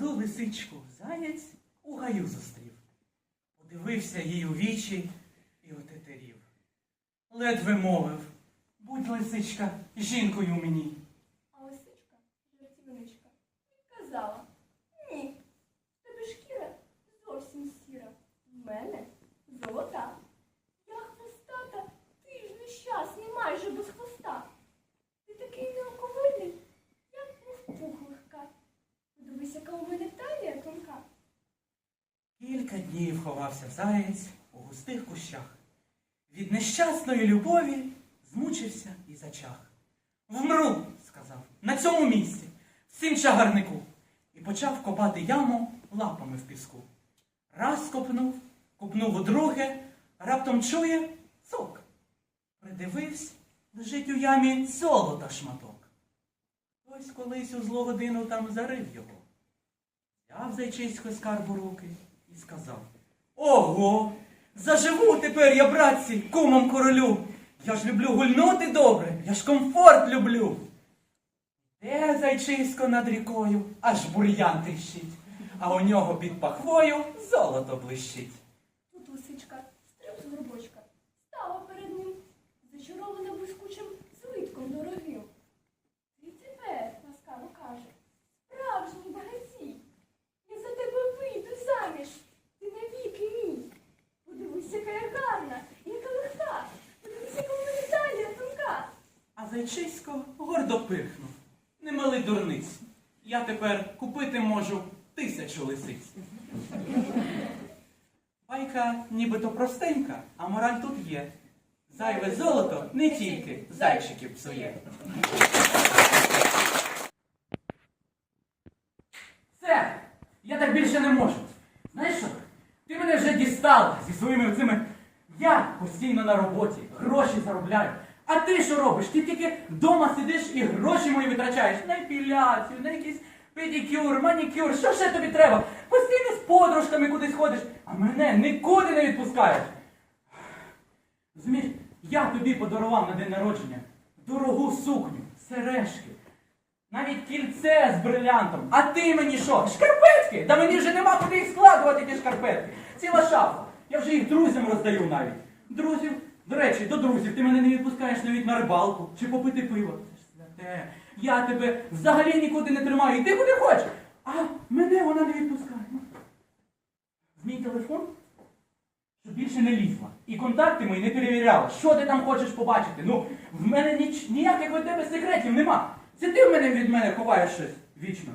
молоду лисичку заєць у гаю зустрів. Подивився їй у вічі і отетерів. Ледве мовив, будь лисичка, жінкою мені. А лисичка, жартівничка, відказала. Ні, тебе шкіра зовсім сіра. В мене Кілька днів ховався заєць у густих кущах. Від нещасної любові змучився і зачах. Вмру, сказав, на цьому місці, в цім чагарнику, і почав копати яму лапами в піску. Раз копнув, копнув удруге, раптом чує цок. Придивився, лежить у ямі золота шматок. Хтось колись у злу годину там зарив його. Взяв зайчисько скарб у руки і сказав: Ого! Заживу тепер я, братці, кумом королю. Я ж люблю гульнути добре, я ж комфорт люблю. Де зайчисько над рікою, аж бур'ян тріщить, а у нього під пахвою золото блищить. Зайчисько гордо пирхнув. Не мали дурниць. Я тепер купити можу тисячу лисиць. Байка нібито простенька, а мораль тут є. Зайве золото не тільки зайчиків псує. Все, я так більше не можу. Знаєш що? Ти мене вже дістала зі своїми цими. Я постійно на роботі, гроші заробляю. А ти що робиш? Ти тільки вдома сидиш і гроші мої витрачаєш на епіляцію, на якийсь педикюр, манікюр, що ще тобі треба? Постійно з подружками кудись ходиш, а мене нікуди не відпускаєш. Розумієш, я тобі подарував на день народження дорогу сукню, сережки, навіть кільце з брилянтом. А ти мені що? Шкарпетки? Да мені вже нема куди їх складувати, ті шкарпетки. Ціла шафа. Я вже їх друзям роздаю навіть. Друзів, до речі, до друзів, ти мене не відпускаєш навіть на рибалку чи попити пиво. Це святе. Я тебе взагалі нікуди не тримаю. Іди куди хочеш. А мене вона не відпускає. Мій телефон, щоб більше не лізла. І контакти мої не перевіряла. Що ти там хочеш побачити? Ну, в мене ніч, ніяких від тебе секретів нема. Це ти в мене від мене ховаєш щось вічно.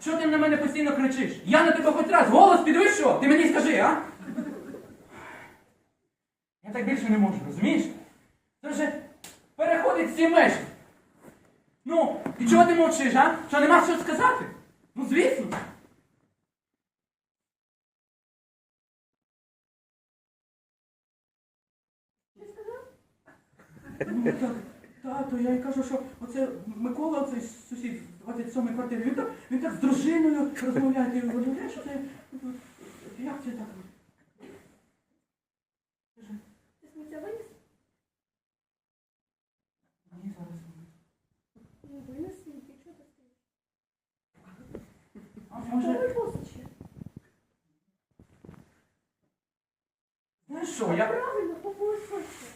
Що ти на мене постійно кричиш? Я на тебе хоч раз голос підвищу? Ти мені скажи, а? Я так більше не можу, розумієш? Це вже переходить всі межі. Ну, і чого ти мовчиш, а? Що нема що сказати? Ну, звісно. Ну, так, тато, я й кажу, що оце Микола, цей сусід з 27-ї квартири, він так, він так з дружиною розмовляє, ти уявляєш, що це, як це так? Скажи, Ти сміття виніс? Ні, зараз. Ну, винес сміття, чого ти стоїш? А Може... може, посичі. знаєш що, я... Правильно, попусочки.